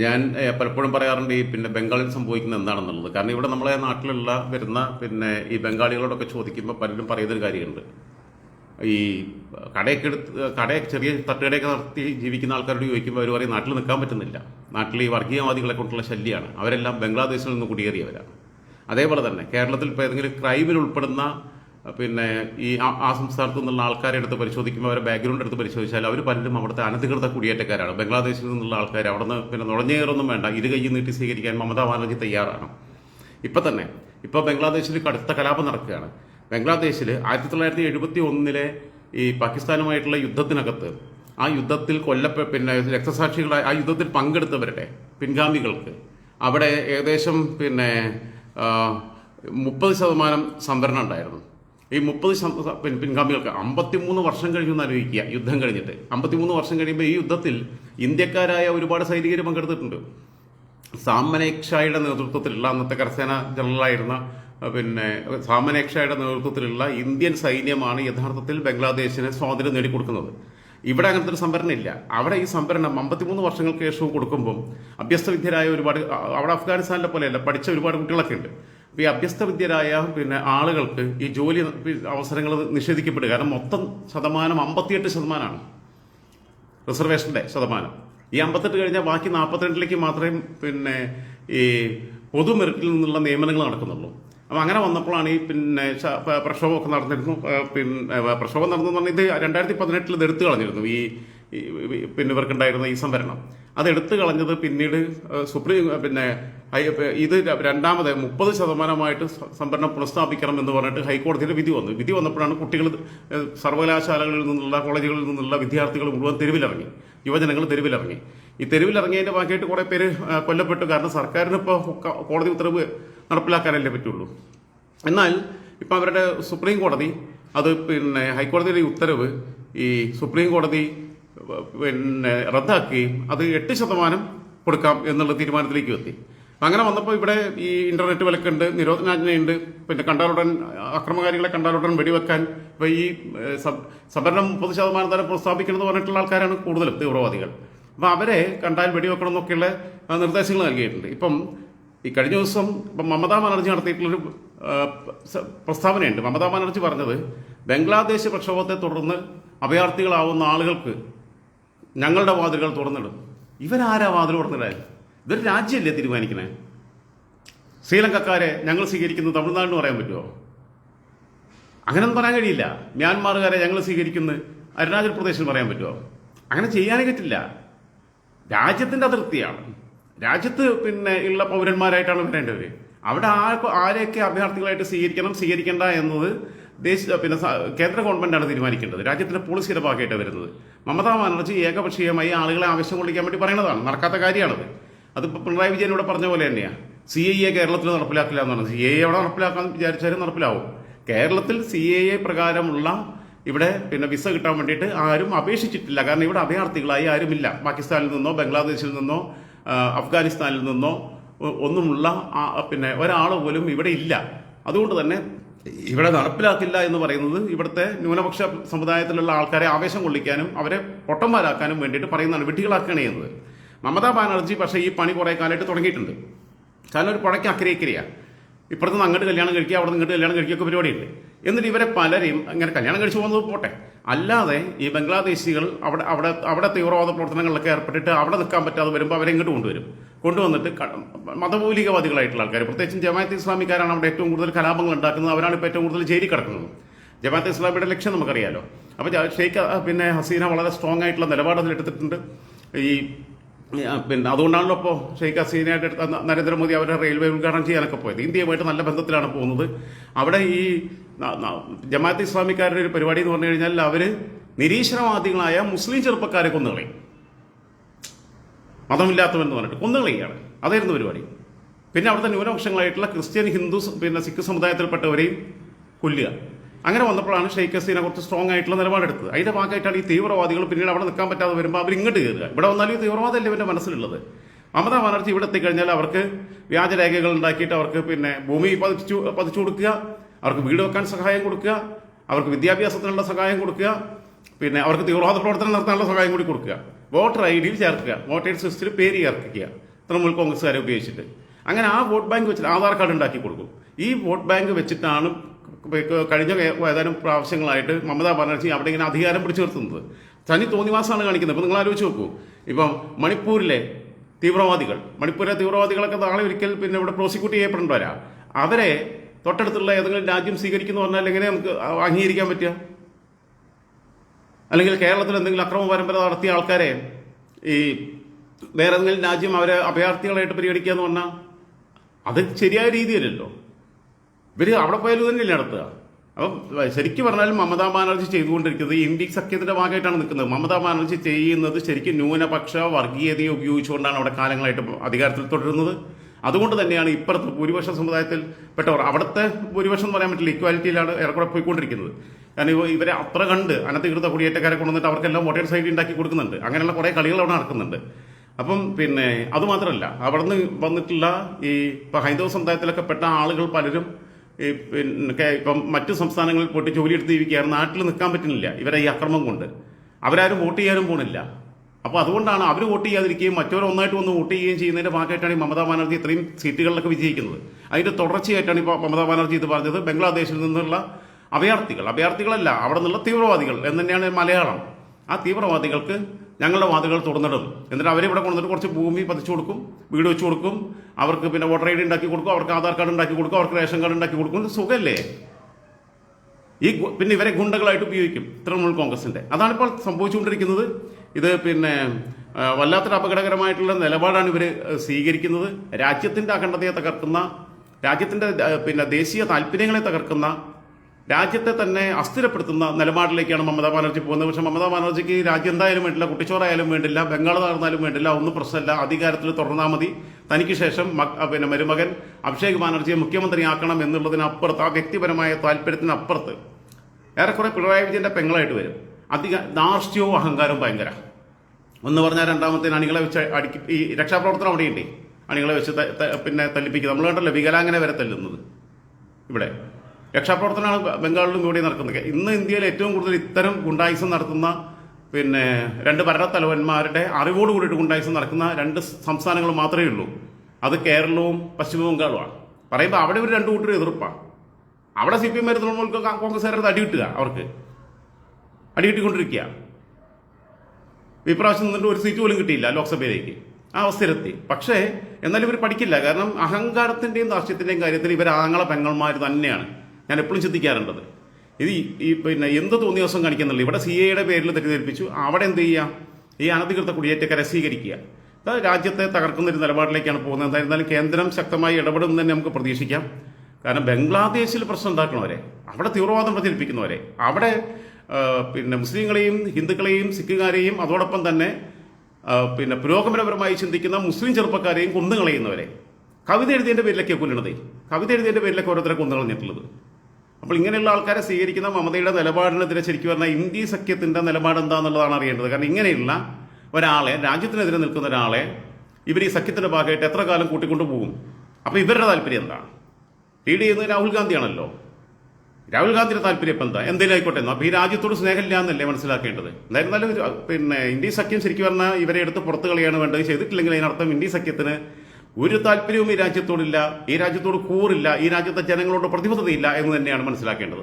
ഞാൻ പലപ്പോഴും പറയാറുണ്ട് ഈ പിന്നെ ബംഗാളിൽ സംഭവിക്കുന്നത് എന്താണെന്നുള്ളത്. കാരണം ഇവിടെ നമ്മളെ നാട്ടിലുള്ള വരുന്ന പിന്നെ ഈ ബംഗാളികളോടൊക്കെ ചോദിക്കുമ്പോൾ പലരും പറയുന്നൊരു കാര്യമുണ്ട്. ഈ കടയൊക്കെ എടുത്ത് കടയൊക്കെ ചെറിയ തട്ടുകടയൊക്കെ നടത്തി ജീവിക്കുന്ന ആൾക്കാരോട് ചോദിക്കുമ്പോൾ അവർ പറയും നാട്ടിൽ നിൽക്കാൻ പറ്റുന്നില്ല. നാട്ടിൽ ഈ വർഗീയവാദികളെ കൊണ്ടുള്ള ശല്യമാണ് അവരെല്ലാം ബംഗ്ലാദേശിൽ നിന്ന് കുടിയേറിയവരാണ് അതേപോലെ തന്നെ കേരളത്തിൽ ഇപ്പോൾ ഏതെങ്കിലും ക്രൈമിൽ ഉൾപ്പെടുന്ന പിന്നെ ഈ ആ- സംസ്ഥാനത്ത് നിന്നുള്ള ആൾക്കാരെ എടുത്ത് പരിശോധിക്കുമ്പോൾ അവരുടെ ബാക്ക്ഗ്രൗണ്ട് എടുത്ത് പരിശോധിച്ചാൽ അവർ പലരും അവിടുത്തെ അനധികൃത കുടിയേറ്റക്കാരാണ്. ബംഗ്ലാദേശിൽ നിന്നുള്ള ആൾക്കാർ അവിടെ നിന്ന് പിന്നെ നുഴഞ്ഞേറൊന്നും വേണ്ട. ഇരു കൈ നീട്ടി സ്വീകരിക്കാൻ മമതാ ബാനർജി തയ്യാറാണ്. ഇപ്പം തന്നെ ഇപ്പോൾ ബംഗ്ലാദേശിൽ കടുത്ത കലാപം നടക്കുകയാണ്. ബംഗ്ലാദേശിൽ ആയിരത്തി തൊള്ളായിരത്തി എഴുപത്തി ഒന്നിലെ ഈ പാകിസ്ഥാനുമായിട്ടുള്ള യുദ്ധത്തിനകത്ത് ആ യുദ്ധത്തിൽ കൊല്ലപ്പെ പിന്നെ രക്തസാക്ഷികളായ ആ യുദ്ധത്തിൽ പങ്കെടുത്തവരുടെ പിൻഗാമികൾക്ക് അവിടെ ഏകദേശം പിന്നെ മുപ്പത് ശതമാനം സംവരണം ഉണ്ടായിരുന്നു. ഈ മുപ്പത് പിൻഗാമികൾക്ക് അമ്പത്തിമൂന്ന് വർഷം കഴിഞ്ഞു എന്ന് ആലോചിക്കുക. യുദ്ധം കഴിഞ്ഞിട്ട്. അമ്പത്തിമൂന്ന് വർഷം കഴിയുമ്പോൾ ഈ യുദ്ധത്തിൽ ഇന്ത്യക്കാരായ ഒരുപാട് സൈനികർ പങ്കെടുത്തിട്ടുണ്ട്. സാമനേക്ഷായുടെ നേതൃത്വത്തിലുള്ള അന്നത്തെ കരസേന ജനറലായിരുന്ന പിന്നെ സാമനേക്ഷായുടെ നേതൃത്വത്തിലുള്ള ഇന്ത്യൻ സൈന്യമാണ് യഥാർത്ഥത്തിൽ ബംഗ്ലാദേശിന് സ്വാതന്ത്ര്യം നേടിക്കൊടുക്കുന്നത്. ഇവിടെ അങ്ങനത്തെ ഒരു സംഭരണം ഇല്ല. അവിടെ ഈ സംഭരണം അമ്പത്തിമൂന്ന് വർഷങ്ങൾക്ക് ശേഷവും കൊടുക്കുമ്പം അഭ്യസ്തവിദ്യരായ ഒരുപാട് അവിടെ അഫ്ഗാനിസ്ഥാനിലെ പോലെയല്ല പഠിച്ച ഒരുപാട് കുട്ടികളൊക്കെ ഉണ്ട്. ഈ അഭ്യസ്തവിദ്യരായ പിന്നെ ആളുകൾക്ക് ഈ ജോലി അവസരങ്ങൾ നിഷേധിക്കപ്പെടുക. കാരണം മൊത്തം ശതമാനം അമ്പത്തിയെട്ട് ശതമാനമാണ് റിസർവേഷന്റെ ശതമാനം. ഈ അമ്പത്തെട്ട് കഴിഞ്ഞാൽ ബാക്കി നാൽപ്പത്തിരണ്ടിലേക്ക് മാത്രമേ പിന്നെ ഈ പൊതു മെറിറ്റിൽ നിന്നുള്ള നിയമനങ്ങൾ നടക്കുന്നുള്ളൂ. അപ്പം അങ്ങനെ വന്നപ്പോഴാണ് ഈ പിന്നെ പ്രക്ഷോഭമൊക്കെ നടന്നിരുന്നു. പിന്നെ പ്രക്ഷോഭം നടന്നു പറഞ്ഞാൽ ഇത് രണ്ടായിരത്തി പതിനെട്ടിൽ ഇത് എടുത്തു കളഞ്ഞിരുന്നു ഈ പിന്നെ ഇവർക്കുണ്ടായിരുന്ന ഈ സംവരണം. അത് എടുത്തു കളഞ്ഞത് പിന്നീട് സുപ്രീം പിന്നെ ഇത് രണ്ടാമത് മുപ്പത് ശതമാനമായിട്ട് സംഭരണം പുനഃസ്ഥാപിക്കണം എന്ന് പറഞ്ഞിട്ട് ഹൈക്കോടതിയിൽ വിധി വന്നു. വിധി വന്നപ്പോഴാണ് കുട്ടികൾ സർവകലാശാലകളിൽ നിന്നുള്ള കോളേജുകളിൽ നിന്നുള്ള വിദ്യാർത്ഥികൾ മുഴുവൻ തെരുവിലിറങ്ങി. യുവജനങ്ങൾ തെരുവിലിറങ്ങി. ഈ തെരുവിലിറങ്ങിയതിന്റെ ബാക്കിയായിട്ട് കുറേ പേര് കൊല്ലപ്പെട്ടു. കാരണം സർക്കാരിന് ഇപ്പോൾ കോടതി ഉത്തരവ് നടപ്പിലാക്കാനല്ലേ പറ്റുള്ളൂ. എന്നാൽ ഇപ്പം അവരുടെ സുപ്രീം കോടതി അത് പിന്നെ ഹൈക്കോടതിയുടെ ഉത്തരവ് ഈ സുപ്രീം കോടതി പിന്നെ റദ്ദാക്കുകയും അത് എട്ട് ശതമാനം കൊടുക്കാം എന്നുള്ള തീരുമാനത്തിലേക്ക് എത്തി. അങ്ങനെ വന്നപ്പോൾ ഇവിടെ ഈ ഇന്റർനെറ്റ് വിലക്കുണ്ട് നിരോധനാജ്ഞയുണ്ട്. പിന്നെ കണ്ടാലുടൻ അക്രമകാരികളെ കണ്ടാലുടൻ വെടിവെക്കാൻ ഇപ്പൊ ഈ സംവരണം ശതമാനം തന്നെ പ്രോത്സാഹിപ്പിക്കണമെന്ന് പറഞ്ഞിട്ടുള്ള ആൾക്കാരാണ് കൂടുതലും തീവ്രവാദികൾ. അപ്പം അവരെ കണ്ടാൽ വെടിവെക്കണം എന്നൊക്കെയുള്ള നിർദ്ദേശങ്ങൾ നൽകിയിട്ടുണ്ട്. ഇപ്പം ഈ കഴിഞ്ഞ ദിവസം ഇപ്പം മമതാ ബാനർജി നടത്തിയിട്ടുള്ളൊരു പ്രസ്താവനയുണ്ട്. മമതാ ബാനർജി പറഞ്ഞത് ബംഗ്ലാദേശ് പ്രക്ഷോഭത്തെ തുടർന്ന് അഭയാർത്ഥികളാവുന്ന ആളുകൾക്ക് ഞങ്ങളുടെ വാതിലുകൾ തുറന്നിടും. ഇവരാരാ വാതിൽ തുറന്നിടാൻ? ഇതൊരു രാജ്യമല്ലേ തീരുമാനിക്കണേ? ശ്രീലങ്കക്കാരെ ഞങ്ങൾ സ്വീകരിക്കുന്നത് തമിഴ്നാടിന് പറയാൻ പറ്റുമോ അങ്ങനെയൊന്നും പറയാൻ കഴിയില്ല. മ്യാൻമാറുകാരെ ഞങ്ങൾ സ്വീകരിക്കുന്നത് അരുണാചൽ പ്രദേശിന് പറയാൻ പറ്റുമോ അങ്ങനെ ചെയ്യാനേ പറ്റില്ല. രാജ്യത്തിന്റെ അതിർത്തിയാണ് രാജ്യത്ത് പിന്നെ ഉള്ള പൗരന്മാരായിട്ടാണ് വരേണ്ടവർ അവിടെ ആ ആരെയൊക്കെ അഭയാർത്ഥികളായിട്ട് സ്വീകരിക്കണം സ്വീകരിക്കേണ്ട എന്നത് ദേശീയ പിന്നെ കേന്ദ്ര ഗവൺമെന്റാണ് തീരുമാനിക്കേണ്ടത്. രാജ്യത്തിന്റെ പോളിസിയുടെ ഭാഗമായിട്ട് വരുന്നത്. മമതാ ബാനർജി ഏകപക്ഷീയമായി ആളുകളെ ആവശ്യം കൊള്ളിക്കാൻ വേണ്ടി പറയുന്നതാണ്. നടക്കാത്ത കാര്യമാണത്. അതിപ്പോൾ പിണറായി വിജയൻ ഇവിടെ പറഞ്ഞ പോലെ തന്നെയാണ് സി ഐ എ കേരളത്തിൽ നടപ്പിലാക്കില്ല എന്ന് പറഞ്ഞു സി ഐ എ അവിടെ നടപ്പിലാക്കാൻ വിചാരിച്ചാലും നടപ്പിലാവും. കേരളത്തിൽ സി ഐ എ പ്രകാരമുള്ള ഇവിടെ പിന്നെ വിസ കിട്ടാൻ വേണ്ടിയിട്ട് ആരും അപേക്ഷിച്ചിട്ടില്ല. കാരണം ഇവിടെ അഭയാർത്ഥികളായി ആരുമില്ല. പാകിസ്ഥാനിൽ നിന്നോ ബംഗ്ലാദേശിൽ നിന്നോ അഫ്ഗാനിസ്ഥാനിൽ നിന്നോ ഒന്നുമുള്ള പിന്നെ ഒരാൾ പോലും ഇവിടെ ഇല്ല. അതുകൊണ്ട് തന്നെ ഇവിടെ നടപ്പിലാക്കില്ല എന്ന് പറയുന്നത് ഇവിടുത്തെ ന്യൂനപക്ഷ സമുദായത്തിലുള്ള ആൾക്കാരെ ആവേശം കൊള്ളിക്കാനും അവരെ പൊട്ടന്മാരാക്കാനും വേണ്ടിയിട്ട് പറയുന്നതാണ്. വിട്ടികളാക്കുകയാണ് ചെയ്യുന്നത്. മമതാ ബാനർജി പക്ഷേ ഈ പണി കുറേ കാലമായിട്ട് തുടങ്ങിയിട്ടുണ്ട്. കാരണം ഒരു പുഴയ്ക്ക് അക്രയക്കരയാണ് ഇപ്പുറത്ത് നിന്ന് അങ്ങോട്ട് കല്യാണം കഴിക്കുക അവിടെ നിന്ന് ഇങ്ങോട്ട് കല്യാണം കഴിക്കുകയൊക്കെ പരിപാടിയുണ്ട്. എന്നിട്ട് ഇവരെ പലരെയും അങ്ങനെ കല്യാണം കഴിച്ചു പോകുന്നത് പോട്ടെ. അല്ലാതെ ഈ ബംഗ്ലാദേശികൾ അവിടെ അവിടെ അവിടെ തീവ്രവാദ പ്രവർത്തനങ്ങളിലൊക്കെ ഏർപ്പെട്ടിട്ട് അവിടെ നിൽക്കാൻ പറ്റാതെ വരുമ്പോൾ അവരെ ഇങ്ങോട്ട് കൊണ്ടുവരും. കൊണ്ടുവന്നിട്ട് മതമൂലികവാദികളായിട്ടുള്ള ആൾക്കാർ പ്രത്യേകിച്ചും ജമാഅത്ത് ഇസ്ലാമിക്കാരാണ് അവിടെ ഏറ്റവും കൂടുതൽ കലാപങ്ങൾ ഉണ്ടാക്കുന്നത്. അവരാണ് ഇപ്പോൾ ഏറ്റവും കൂടുതൽ ജയിലിൽ കിടക്കുന്നത്. ജമാഅത്ത് ഇസ്ലാമിയുടെ ലക്ഷ്യം നമുക്കറിയാലോ. അപ്പോൾ ഷെയ്ഖ് പിന്നെ ഹസീന വളരെ സ്ട്രോങ് ആയിട്ടുള്ള നിലപാട് അതിലെടുത്തിട്ടുണ്ട്. ഈ പിന്നെ അതുകൊണ്ടാണല്ലോ ഇപ്പോൾ ഷെയ്ഖ് ഹസീനയായിട്ട് എടുത്ത നരേന്ദ്രമോദി അവരുടെ റെയിൽവേ ഉദ്ഘാടനം ചെയ്യാനൊക്കെ പോയത്. ഇന്ത്യയുമായിട്ട് നല്ല ബന്ധത്തിലാണ് പോകുന്നത്. അവിടെ ഈ ജമാഅത്ത് ഇസ്ലാമിക്കാരുടെ ഒരു പരിപാടി എന്ന് പറഞ്ഞു കഴിഞ്ഞാൽ അവർ നിരീശ്വരവാദികളായ മുസ്ലിം ചെറുപ്പക്കാരെ കൊന്നുകളയും. മതമില്ലാത്തവരെന്ന് പറഞ്ഞിട്ട് കൊന്നുകളിയാണ് അതായിരുന്നു പരിപാടി. പിന്നെ അവിടുത്തെ ന്യൂനപക്ഷങ്ങളായിട്ടുള്ള ക്രിസ്ത്യൻ ഹിന്ദു പിന്നെ സിഖ് സമുദായത്തിൽപ്പെട്ടവരെയും കൊല്ലുക. അങ്ങനെ വന്നപ്പോഴാണ് ഷെയ്ഖ് ഹസീന കുറച്ച് സ്ട്രോങ് ആയിട്ടുള്ള നിലപാടെടുത്തത് അതിന്റെ ഭാഗമായിട്ടാണ് ഈ തീവ്രവാദികൾ പിന്നീട് അവിടെ നിൽക്കാൻ പറ്റാതെ വരുമ്പോൾ അവർ ഇങ്ങോട്ട് കയറുക. ഇവിടെ വന്നാലും ഈ തീവ്രവാദമല്ലേ ഇവന്റെ മനസ്സിലുള്ളത്? മമതാ ബാനർജി ഇവിടെ എത്തിക്കഴിഞ്ഞാൽ അവർക്ക് വ്യാജരേഖകൾ ഉണ്ടാക്കിയിട്ട് അവർക്ക് പിന്നെ ഭൂമി പതിച്ചു പതിച്ചു കൊടുക്കുക അവർക്ക് വീട് വെക്കാൻ സഹായം കൊടുക്കുക അവർക്ക് വിദ്യാഭ്യാസത്തിനുള്ള സഹായം കൊടുക്കുക പിന്നെ അവർക്ക് തീവ്രവാദ പ്രവർത്തനം നടത്താനുള്ള സഹായം കൂടി കൊടുക്കുക. വോട്ടർ ഐ ഡിയിൽ ചേർക്കുക. വോട്ടേഴ്സ് ലിസ്റ്റിൽ പേര് ചേർക്കുക. തൃണമൂൽ കോൺഗ്രസ്സുകാരെ ഉപയോഗിച്ചിട്ട്. അങ്ങനെ ആ വോട്ട് ബാങ്ക് വെച്ചിട്ട് ആധാർ കാർഡ് ഉണ്ടാക്കി കൊടുക്കും. ഈ വോട്ട് ബാങ്ക് വെച്ചിട്ടാണ് കഴിഞ്ഞ ഏതാനും പ്രാവശ്യങ്ങളായിട്ട് മമതാ ബാനർജി അവിടെ ഇങ്ങനെ അധികാരം പിടിച്ചു നിർത്തുന്നത്. തനി തോന്നിവാസമാണ് കാണിക്കുന്നത്. ഇപ്പം നിങ്ങൾ ആലോചിച്ച് നോക്കൂ. ഇപ്പം മണിപ്പൂരിലെ തീവ്രവാദികൾ മണിപ്പൂരിലെ തീവ്രവാദികളൊക്കെ നാളെ ഒരിക്കൽ പിന്നെ ഇവിടെ പ്രോസിക്യൂട്ട് ചെയ്യപ്പെടേണ്ടവരാ അവരെ തൊട്ടടുത്തുള്ള ഏതെങ്കിലും രാജ്യം സ്വീകരിക്കുന്നു പറഞ്ഞാൽ എങ്ങനെ നമുക്ക് അംഗീകരിക്കാൻ പറ്റുക? അല്ലെങ്കിൽ കേരളത്തിൽ എന്തെങ്കിലും അക്രമ പരമ്പര നടത്തിയ ആൾക്കാരെ ഈ വേറെ ഏതെങ്കിലും രാജ്യം അവരെ അഭയാർത്ഥികളായിട്ട് പരിഗണിക്കുക എന്ന് പറഞ്ഞാൽ അത് ശരിയായ രീതിയല്ലല്ലോ. ഇവർ അവിടെ പോയാലും തന്നെയല്ലേ നടത്തുക? അപ്പം ശരിക്കും പറഞ്ഞാൽ മമതാ ബാനർജി ചെയ്തുകൊണ്ടിരിക്കുന്നത് ഇന്ത്യ സഖ്യത്തിന്റെ ഭാഗമായിട്ടാണ് നിൽക്കുന്നത്. മമതാ ബാനർജി ചെയ്യുന്നത് ശരിക്കും ന്യൂനപക്ഷ വർഗീയതയെ ഉപയോഗിച്ചുകൊണ്ടാണ് അവിടെ കാലങ്ങളായിട്ട് അധികാരത്തിൽ തുടരുന്നത്. അതുകൊണ്ട് തന്നെയാണ് ഇപ്പുറത്ത് ഭൂരിപക്ഷ സമുദായത്തിൽ പെട്ടവർ അവിടുത്തെ ഭൂരിപക്ഷം എന്ന് പറയാൻ പറ്റില്ല ഇക്വാലിറ്റിയിലാണ് ഏറെക്കുറെ പോയിക്കൊണ്ടിരിക്കുന്നത്. കാരണം ഇവ- ഇവരെ അത്ര കണ്ട് അനധികൃത കുടിയേറ്റക്കാരെ കൊണ്ടുവന്നിട്ട് അവർക്കെല്ലാം വോട്ടേഴ്സ് സൈഡ് ഉണ്ടാക്കി കൊടുക്കുന്നുണ്ട്. അങ്ങനെയുള്ള കുറേ കളികൾ അവിടെ നടക്കുന്നുണ്ട്. അപ്പം പിന്നെ അതുമാത്രമല്ല അവിടുന്ന് വന്നിട്ടുള്ള ഈ ഇപ്പൊ ഹൈന്ദവ സമുദായത്തിലൊക്കെ പെട്ട ആളുകൾ പലരും ഈ പിന്നെ ഇപ്പം മറ്റു സംസ്ഥാനങ്ങളിൽ പോയിട്ട് ജോലിയെടുത്ത് ജീവിക്കുകയാണ് നാട്ടിൽ നിൽക്കാൻ പറ്റുന്നില്ല ഇവരെ ഈ അക്രമം കൊണ്ട്. അവരാരും വോട്ട് ചെയ്യാനും പോണില്ല. അപ്പോൾ അതുകൊണ്ടാണ് അവർ വോട്ട് ചെയ്യാതിരിക്കുകയും മറ്റവർ ഒന്നായിട്ട് വന്ന് വോട്ട് ചെയ്യുകയും ചെയ്യുന്നതിന്റെ ഭാഗമായിട്ടാണ് ഈ മമതാ ബാനർജി ഇത്രയും സീറ്റുകളിലൊക്കെ വിജയിക്കുന്നത്. അതിന്റെ തുടർച്ചയായിട്ടാണ് ഇപ്പോൾ മമതാ ബാനർജി ഇത് പറഞ്ഞത്. ബംഗ്ലാദേശിൽ നിന്നുള്ള അഭയാർത്ഥികൾ. അഭയാർത്ഥികളല്ല അവിടെ നിന്നുള്ള തീവ്രവാദികൾ എന്ന് തന്നെയാണ് മലയാളം. ആ തീവ്രവാദികൾക്ക് ഞങ്ങളുടെ വാതിലുകൾ തുറന്നിടും. എന്നിട്ട് അവരെ ഇവിടെ കൊണ്ടുവന്നിട്ട് കുറച്ച് ഭൂമി പതിച്ചു കൊടുക്കും വീട് വെച്ച് കൊടുക്കും. അവർക്ക് പിന്നെ വോട്ടർ ഐ ഡി ഉണ്ടാക്കി കൊടുക്കും അവർക്ക് ആധാർ കാർഡ് ഉണ്ടാക്കി കൊടുക്കും അവർക്ക് റേഷൻ കാർഡ് ഉണ്ടാക്കി കൊടുക്കും. സുഖമല്ലേ ഈ പിന്നെ ഇവരെ ഗുണ്ടകളായിട്ട് ഉപയോഗിക്കും തൃണമൂൽ കോൺഗ്രസിന്റെ. അതാണ് ഇപ്പോൾ സംഭവിച്ചുകൊണ്ടിരിക്കുന്നത്. ഇത് പിന്നെ വല്ലാത്തൊരു അപകടകരമായിട്ടുള്ള നിലപാടാണ് ഇവർ സ്വീകരിക്കുന്നത്. രാജ്യത്തിന്റെ അഖണ്ഡതയെ തകർക്കുന്ന രാജ്യത്തിന്റെ പിന്നെ ദേശീയ താല്പര്യങ്ങളെ തകർക്കുന്ന രാജ്യത്തെ തന്നെ അസ്ഥിരപ്പെടുത്തുന്ന നിലപാടിലേക്കാണ് മമതാ ബാനർജി പോകുന്നത്. പക്ഷേ മമതാ ബാനർജിക്ക് രാജ്യം എന്തായാലും വേണ്ടില്ല കുട്ടിച്ചോറായാലും വേണ്ടില്ല ബംഗാൾ നടന്നാലും വേണ്ടില്ല ഒന്നും പ്രശ്നമല്ല. അധികാരത്തിൽ തുടർന്നാൽ മതി. തനിക്ക് ശേഷം പിന്നെ മരുമകൻ അഭിഷേക് ബാനർജിയെ മുഖ്യമന്ത്രിയാക്കണം എന്നുള്ളതിനപ്പുറത്ത് ആ വ്യക്തിപരമായ താല്പര്യത്തിനപ്പുറത്ത് ഏറെക്കുറെ പിണറായി വിജയന്റെ പെങ്ങളായിട്ട് വരും. അധിക ദാർഷ്ട്യവും അഹങ്കാരവും ഭയങ്കര. ഒന്ന് പറഞ്ഞാൽ രണ്ടാമത്തെ അണികളെ വെച്ച് അടിക്ക് ഈ രക്ഷാപ്രവർത്തനം അവിടെയുണ്ട്. അണികളെ വെച്ച് പിന്നെ തല്ലിപ്പിക്കുക. നമ്മൾ കണ്ടല്ലോ വികലാംഗനെ വരെ തല്ലുന്നത് ഇവിടെ. രക്ഷാപ്രവർത്തനമാണ് ബംഗാളിലും ഇവിടെ നടക്കുന്നത്. ഇന്ന് ഇന്ത്യയിൽ ഏറ്റവും കൂടുതൽ ഇത്തരം ഗുണ്ടായുസം നടത്തുന്ന പിന്നെ രണ്ട് ഭരണത്തലവന്മാരുടെ അറിവോട് കൂടിയിട്ട് ഗുണ്ടായുസം നടക്കുന്ന രണ്ട് സംസ്ഥാനങ്ങൾ മാത്രമേ ഉള്ളൂ. അത് കേരളവും പശ്ചിമ ബംഗാളുമാണ്. പറയുമ്പോൾ അവിടെ ഒരു രണ്ട് കൂട്ടർ എതിർപ്പാണ്. അവിടെ സി പി എം തൃണമൂൽ കോൺഗ്രസ്സുകാരുടെ അടി കിട്ടുക അവർക്ക്. അടി കിട്ടിക്കൊണ്ടിരിക്കുക. ഇപ്രാവശ്യം നിന്നിട്ട് ഒരു സീറ്റ് പോലും കിട്ടിയില്ല ലോക്സഭയിലേക്ക്. ആ അവസ്ഥയിലെത്തി. പക്ഷേ എന്നാലും ഇവർ പഠിക്കില്ല. കാരണം അഹങ്കാരത്തിന്റെയും ദാർഷ്ട്യത്തിന്റെയും കാര്യത്തിൽ ഇവർ ആങ്ങളെ പെങ്ങന്മാർ തന്നെയാണ്. ഞാൻ എപ്പോഴും ചിന്തിക്കാറുണ്ടത്. ഇത് ഈ- പിന്നെ എന്ത് തോന്നിയ ദിവസം കാണിക്കുന്നുള്ളൂ. ഇവിടെ സി എയുടെ പേരിൽ തെറ്റിദ്ധരിപ്പിച്ചു. അവിടെ എന്ത് ചെയ്യുക? ഈ അനധികൃത കുടിയേറ്റക്കാരെ സ്വീകരിക്കുക. അത് രാജ്യത്തെ തകർക്കുന്ന ഒരു നിലപാടിലേക്കാണ് പോകുന്നത്. എന്തായിരുന്നാലും കേന്ദ്രം ശക്തമായി ഇടപെടും തന്നെ നമുക്ക് പ്രതീക്ഷിക്കാം. കാരണം ബംഗ്ലാദേശിൽ പ്രശ്നം ഉണ്ടാക്കണവരെ അവിടെ തീവ്രവാദം പ്രചരിപ്പിക്കുന്നവരെ അവിടെ പിന്നെ മുസ്ലിങ്ങളെയും ഹിന്ദുക്കളെയും സിഖുകാരെയും അതോടൊപ്പം തന്നെ പിന്നെ പുരോഗമനപരമായി ചിന്തിക്കുന്ന മുസ്ലിം ചെറുപ്പക്കാരെയും കൊന്നുകളയുന്നവരെ. കവിത എഴുതിയതിന്റെ പേരിലൊക്കെ കൊല്ലണതേ കവിത എഴുതിയതിന്റെ പേരിലൊക്കെ ഓരോരുത്തരെ കൊന്നുകളഞ്ഞിട്ടുള്ളത്. അപ്പോൾ ഇങ്ങനെയുള്ള ആൾക്കാരെ സ്വീകരിക്കുന്ന മമതയുടെ നിലപാടിനെതിരെ ശരിക്കും പറഞ്ഞാൽ ഇന്ത്യ സഖ്യത്തിന്റെ നിലപാട് എന്താണെന്നുള്ളതാണ് അറിയേണ്ടത്. കാരണം ഇങ്ങനെയുള്ള ഒരാളെ രാജ്യത്തിനെതിരെ നിൽക്കുന്ന ഒരാളെ ഇവർ ഈ സഖ്യത്തിന്റെ ഭാഗമായിട്ട് എത്ര കാലം കൂട്ടിക്കൊണ്ടു പോകും? അപ്പോൾ ഇവരുടെ താല്പര്യം എന്താണ്? ലീഡ് ചെയ്യുന്നത് രാഹുൽ ഗാന്ധിയാണല്ലോ. രാഹുൽ ഗാന്ധിയുടെ താല്പര്യം ഇപ്പം എന്താ? എന്തെങ്കിലും ആയിക്കോട്ടെ അപ്പോൾ ഈ രാജ്യത്തോട് സ്നേഹമില്ല എന്നല്ലേ മനസ്സിലാക്കേണ്ടത്? എന്തായിരുന്നാലും പിന്നെ ഇന്ത്യ സഖ്യം ശരിക്കും പറഞ്ഞാൽ ഇവരെ എടുത്ത് പുറത്ത് കളിയാണ് വേണ്ടത്. ചെയ്തിട്ടില്ലെങ്കിൽ അതിനർത്ഥം ഇന്ത്യ സഖ്യത്തിന് ഒരു താല്പര്യവും ഈ രാജ്യത്തോടില്ല ഈ രാജ്യത്തോട് കൂറില്ല ഈ രാജ്യത്തെ ജനങ്ങളോട് പ്രതിബദ്ധതയില്ല എന്ന് തന്നെയാണ് മനസ്സിലാക്കേണ്ടത്.